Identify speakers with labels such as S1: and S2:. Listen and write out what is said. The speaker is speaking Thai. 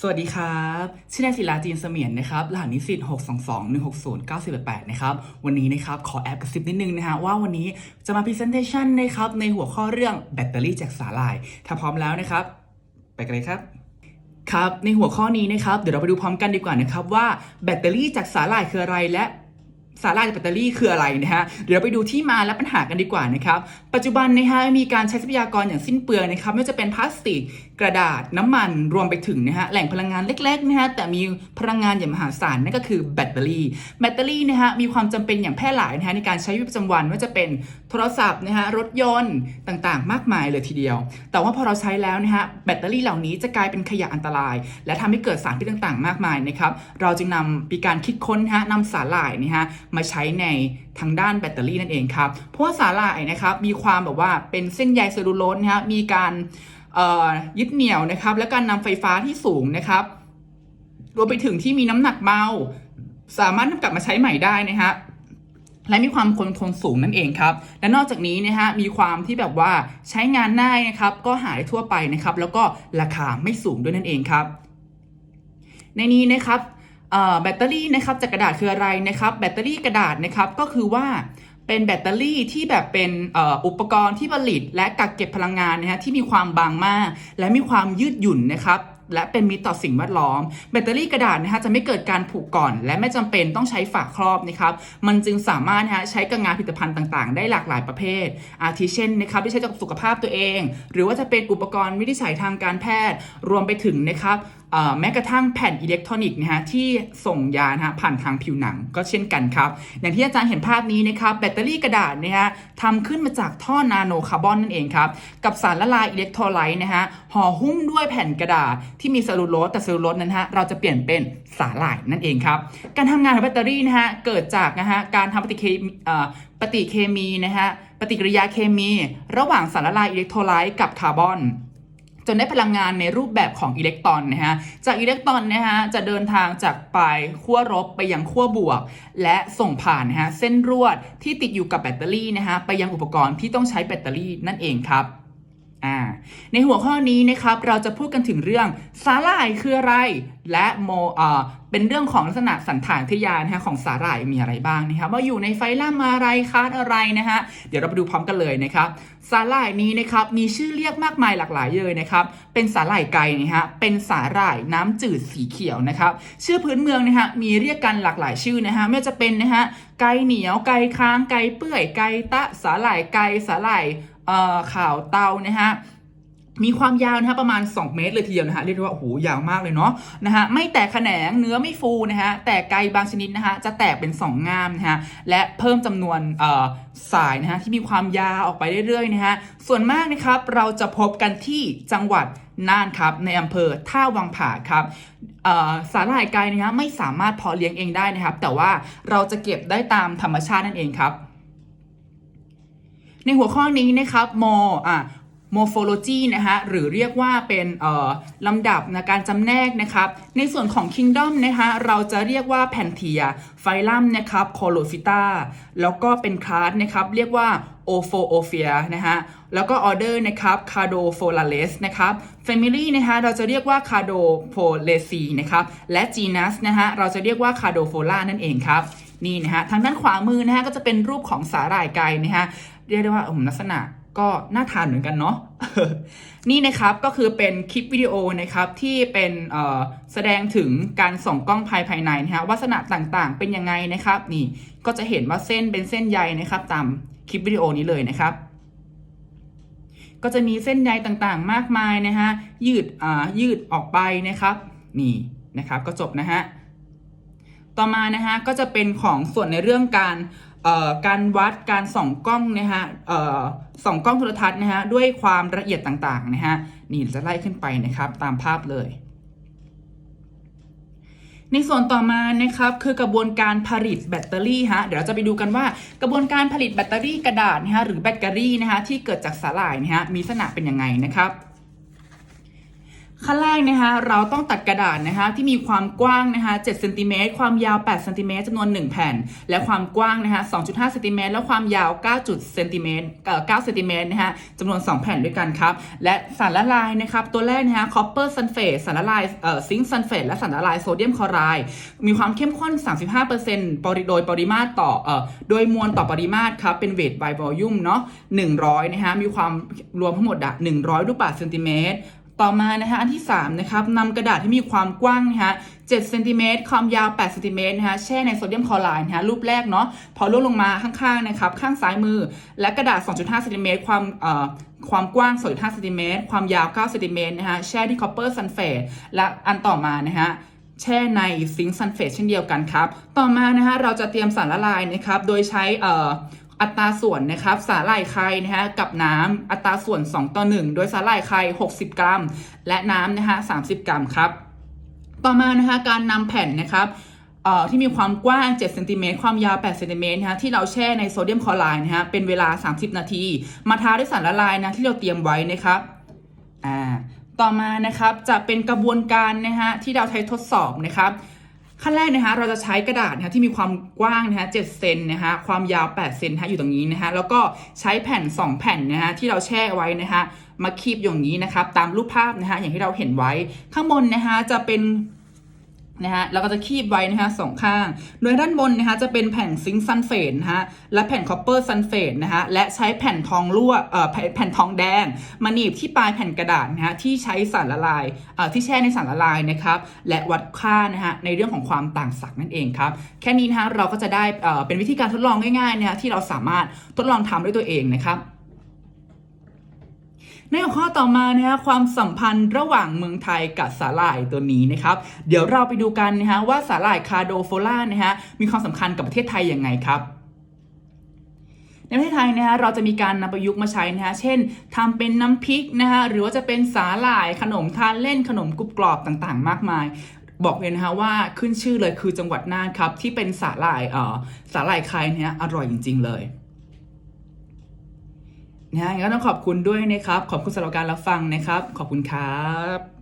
S1: สวัสดีครับชื่อนายศิลาจีนเสมียนนะครับรหัสนิสิต622 160 988นะครับวันนี้นะครับขอแอบกระซิบนิดนึงนะฮะว่าวันนี้จะมา presentation นะครับในหัวข้อเรื่องแบตเตอรี่จากสาหร่าย ถ้าพร้อมแล้วนะครับ ไปกันเลยครับครับในหัวข้อนี้นะครับเดี๋ยวเราไปดูพร้อมกันดีกว่านะครับว่าแบตเตอรี่จากสาหร่ายคืออะไรและ สาหร่ายจากแบตเตอรี่คืออะไรนะฮะ เดี๋ยวเราไปดูที่มาและปัญหากันดีกว่านะครับ ปัจจุบันนะฮะมีการใช้ทรัพยากรอย่างสิ้นเปลืองนะครับไม่ว่าจะเป็นพลาสติก กระดาษน้ำมันรวมไปถึงนะฮะแหล่งพลังงานเล็กๆนะฮะแต่มีพลังงานอย่างมหาศาลนั่นก็คือแบตเตอรี่ แบตเตอรี่นะฮะมีความจำเป็นอย่างแพร่หลายนะฮะในการใช้ชีวิตประจำวันไม่ว่าจะเป็น โทรศัพท์นะฮะรถยนต์ต่างๆ มากมายเลยทีเดียว แต่ว่าพอเราใช้แล้วนะฮะแบตเตอรี่เหล่านี้จะกลายเป็นขยะอันตราย และทำให้เกิดสารพิษต่างๆ มากมายนะครับเราจึงนำมีการคิดค้นนะฮะนำสาหร่ายนะฮะมาใช้ในทางด้านแบตเตอรี่นั่นเองครับเพราะว่าสาหร่ายนะครับมีความแบบว่าเป็นเส้นใยเซลลูโลสนะฮะมีการยึดเหนี่ยวนะครับและการนำไฟฟ้าที่สูงนะครับรวมไปถึงที่มีน้ำหนักเบาสามารถนำกลับมาใช้ใหม่ได้นะฮะ และมีความคงทนสูงนั่นเองครับ และนอกจากนี้นะฮะมีความที่แบบว่าใช้งานง่ายนะครับก็หายทั่วไปนะครับแล้วก็ราคาไม่สูงด้วยนั่นเองครับ ในนี้นะครับแบตเตอรี่นะครับจากกระดาษคืออะไรนะครับแบตเตอรี่กระดาษนะครับก็คือว่าเป็นแบตเตอรี่ที่แบบเป็นออุปกรณ์ที่ผลิต และกักเก็บพลังงานนะฮะที่มีความบางมาก และมีความยืดหยุ่นนะครับ และเป็นมิตรต่อสิ่งแวดล้อม แบตเตอรี่กระดาษนะคะจะไม่เกิดการผุก่อน และไม่จำเป็นต้องใช้ฝาครอบนะครับมันจึงสามารถนะคะใช้กับงานผลิตภัณฑ์ต่างๆ ได้หลากหลายประเภท อาทิเช่นนะครับที่ใช้กับสุขภาพตัวเอง หรือว่าจะเป็นอุปกรณ์วินิจฉัยทางการแพทย์รวมไปถึงนะครับ แม้กระทั่งแผ่นอิเล็กทรอนิกส์นะฮะที่ส่งยานะฮะผ่านทางผิวหนังก็เช่นกันครับ อย่างที่อาจารย์เห็นภาพนี้นะครับแบตเตอรี่กระดาษนะฮะทำขึ้นมาจากท่อนาโนคาร์บอนนั่นเองครับ กับสารละลายอิเล็กโทรไลต์นะฮะห่อหุ้มด้วยแผ่นกระดาษที่มีเซลลูโลสแต่เซลลูโลสนั้นฮะเราจะเปลี่ยนเป็นสาหร่ายนั่นเองครับ การทำงานของแบตเตอรี่นะฮะเกิดจากนะฮะการทำปฏิเคมีปฏิเคมีนะฮะปฏิกิริยาเคมี ระหว่างสารละลายอิเล็กโทรไลต์กับคาร์บอน จนได้พลังงานในรูปแบบของอิเล็กตรอนนะฮะ จากอิเล็กตรอนนะฮะจะเดินทางจากปลายขั้วลบไปยังขั้วบวก และส่งผ่านนะฮะเส้นรวดที่ติดอยู่กับแบตเตอรี่นะฮะไปยังอุปกรณ์ที่ต้องใช้แบตเตอรี่นั่นเองครับ อ่าในหัวข้อนี้นะครับเราจะพูดกันถึงเรื่องสาหร่ายคืออะไร และโมเอ่อเป็นเรื่องของลักษณะสันฐานทยานนะฮะของสาหร่ายมีอะไรบ้างนะครับว่าอยู่ในไฟลัมอะไรคาร์ดอะไรนะฮะเดี๋ยวเราไปดูพร้อมกันเลยนะครับสาหร่ายนี้นะครับมีชื่อเรียกมากมายหลากหลายเลยนะครับเป็นสาหร่ายไก่นะฮะเป็นสาหร่ายน้ำจืดสีเขียวนะครับชื่อพื้นเมืองนะฮะมีเรียกกันหลากหลายชื่อนะฮะไม่ว่าจะเป็นนะฮะไก่เหนียวไก่ค้างไก่เปื่อยไก่ตะสาหร่ายไก่สาหร่าย ข่าวเตานะฮะมีความยาวนะฮะประมาณ 2 เมตรเลยทีเดียวนะฮะเรียกได้ว่าโอ้โหยาวมากเลยเนาะนะฮะไม่แตกแขนงเนื้อไม่ฟูนะฮะแต่ไกบางชนิดนะฮะจะแตกเป็น 2ง่ามนะฮะและเพิ่มจำนวนสายนะฮะที่มีความยาวออกไปเรื่อยๆนะฮะส่วนมากนะครับเราจะพบกันที่จังหวัดน่านครับในอำเภอท่าวังผาครับสาหร่ายไกนะฮะไม่สามารถเพาะเลี้ยงเองได้นะครับ แต่ว่าเราจะเก็บได้ตามธรรมชาตินั่นเองครับ ในหัวข้อนี้นะครับโมอะ morphology นะฮะหรือเรียกว่าเป็นเอ่อลำดับในการจำแนกนะครับ ในส่วนของ kingdom นะคะเราจะเรียกว่า panthea phylum นะครับ Colophyta แล้วก็เป็น class นะครับ เรียกว่า Ophoophia นะฮะแล้วก็ order นะครับ Cardophorales นะครับ family นะคะเราจะเรียกว่า Cardophoraceae นะครับ และ genus นะฮะเราจะเรียกว่า Cardophora นั่นเองครับ นี่นะฮะทางด้านขวามือนะฮะก็จะเป็นรูปของสาหร่ายไก่นะฮะเรียกได้ว่าอมลักษณะก็น่าทานเหมือนกันเนาะนี่นะครับก็คือเป็นคลิปวิดีโอนะครับที่เป็นแสดงถึงการส่องกล้องภายภายในนะฮะวัสณะต่างๆ เป็นยังไงนะครับ นี่ก็จะเห็นว่าเส้นเป็นเส้นใยนะครับตามคลิปวิดีโอนี้เลยนะครับ ก็จะมีเส้นใยต่างๆ มากมายนะฮะยืดอ่ายืดออกไปนะครับ นี่นะครับ ก็จบนะฮะ ต่อมานะฮะก็จะเป็นของส่วนในเรื่องการการวัดการส่องกล้องนะฮะส่องกล้องโทรทัศน์นะฮะด้วยความละเอียดต่างๆนะฮะนี่จะไล่ขึ้นไปนะครับตามภาพเลย ในส่วนต่อมานะครับคือกระบวนการผลิตแบตเตอรี่ฮะเดี๋ยวเราจะไปดูกันว่ากระบวนการผลิตแบตเตอรี่กระดาษนะฮะหรือแบตเตอรี่นะฮะที่เกิดจากสาหร่ายนะฮะมีลักษณะเป็นยังไงนะครับ ขั้นแรกนะคะเราต้องตัดกระดาษนะคะที่มีความกว้างนะคะ7เซนติเมตรความยาว8เซนติเมตรจำนวน 1 แผ่น และความกว้างนะคะ2.5เซนติเมตรและความยาว9จุดเซนติเมตรเอ่อ9เซนติเมตรนะคะจำนวน 2 แผ่นด้วยกันครับและสารละลายนะครับตัวแรกนะคะคอปเปอร์ซัลเฟตสารละลายเอ่อซิงค์ซัลเฟตและสารละลายโซเดียมคลอไรด์มีความเข้มข้น 35%ปริโดยปริมาตรต่อเอ่อโดยมวลต่อปริมาตรครับเป็นเวท by volume เนาะ100นะฮะมีความรวมทั้งหมดอะ100ลูกบาศก์เซนติเมตร ต่อมานะคะอันที่3นะครับนำกระดาษที่มีความกว้างนะคะ7เซนติเมตรความยาว8เซนติเมตรนะคะแช่ในโซเดียมคลอไรด์นะคะรูปแรกเนาะพอลดลงมาข้างๆนะครับข้างซ้ายมือ และกระดาษ 2.5เซนติเมตรความเอ่อความกว้าง2.5เซนติเมตรความยาว9เซนติเมตรนะคะแช่ที่คอปเปอร์ซัลเฟตและอันต่อมานะฮะแช่ในซิงค์ซัลเฟตเช่นเดียวกันครับ ต่อมานะคะเราจะเตรียมสารละลายนะครับโดยใช้เอ่อ อัตราส่วนนะครับสาหร่ายไข่นะฮะกับน้ำอัตราส่วน 2 ต่อ 1 โดยสาหร่ายไข่60 กรัม และน้ำนะฮะ30 กรัมครับ ต่อมานะคะการนำแผ่นนะครับเอ่อที่มีความกว้าง 7 เซนติเมตร ความยาว 8 เซนติเมตรนะฮะ ที่เราแช่ในโซเดียมคลอไรด์นะฮะ เป็นเวลา 30 นาที มาทาด้วยสารละลายนะ ที่เราเตรียมไว้นะครับ อ่า ต่อมานะครับ จะเป็นกระบวนการนะฮะ ที่เราใช้ทดสอบนะครับ ขั้นแรกนะคะเราจะใช้กระดาษนะคะที่มีความกว้างนะคะ7เซนนะคะความยาว8เซนนะคะอยู่ตรงนี้นะคะแล้วก็ใช้แผ่น 2 แผ่นนะคะที่เราแช่ไว้นะคะมาคีบอย่างนี้นะครับตามรูปภาพนะคะอย่างที่เราเห็นไว้ข้างบนนะคะจะเป็น นะฮะเราก็จะคีบไว้นะคะสองข้าง โดยด้านบนนะคะจะเป็นแผ่นซิงค์ซัลเฟตนะฮะและแผ่นคอปเปอร์ซัลเฟตนะฮะและใช้แผ่นทองรั่วเอ่อแผ่นทองแดงมาหนีบที่ปลายแผ่นกระดาษนะฮะที่ใช้สารละลายเอ่อที่แช่ในสารละลายนะครับและวัดค่านะฮะในเรื่องของความต่างศักย์นั่นเองครับแค่นี้นะฮะเราก็จะได้เอ่อเป็นวิธีการทดลองง่ายๆนะฮะที่เราสามารถทดลองทำด้วยตัวเองนะครับ ในหัวข้อต่อมานะคะความสัมพันธ์ระหว่างเมืองไทยกับสาหร่ายตัวนี้นะครับ เดี๋ยวเราไปดูกันนะฮะว่าสาหร่ายคาโดโฟล่านะฮะมีความสำคัญกับประเทศไทยยังไงครับในประเทศไทยนะฮะเราจะมีการนำประยุกต์มาใช้นะฮะเช่นทำเป็นน้ำพริกนะฮะหรือว่าจะเป็นสาหร่ายขนมทานเล่นขนมกรุบกรอบต่างๆ มากมาย บอกเลยนะฮะว่าขึ้นชื่อเลยคือจังหวัดน่านครับที่เป็นสาหร่ายเอ่อสาหร่ายไข่เนี่ยอร่อยจริง ๆ เลย นะฮะก็ต้องขอบคุณด้วยนะครับ ขอบคุณสำหรับการรับฟังนะครับ ขอบคุณครับ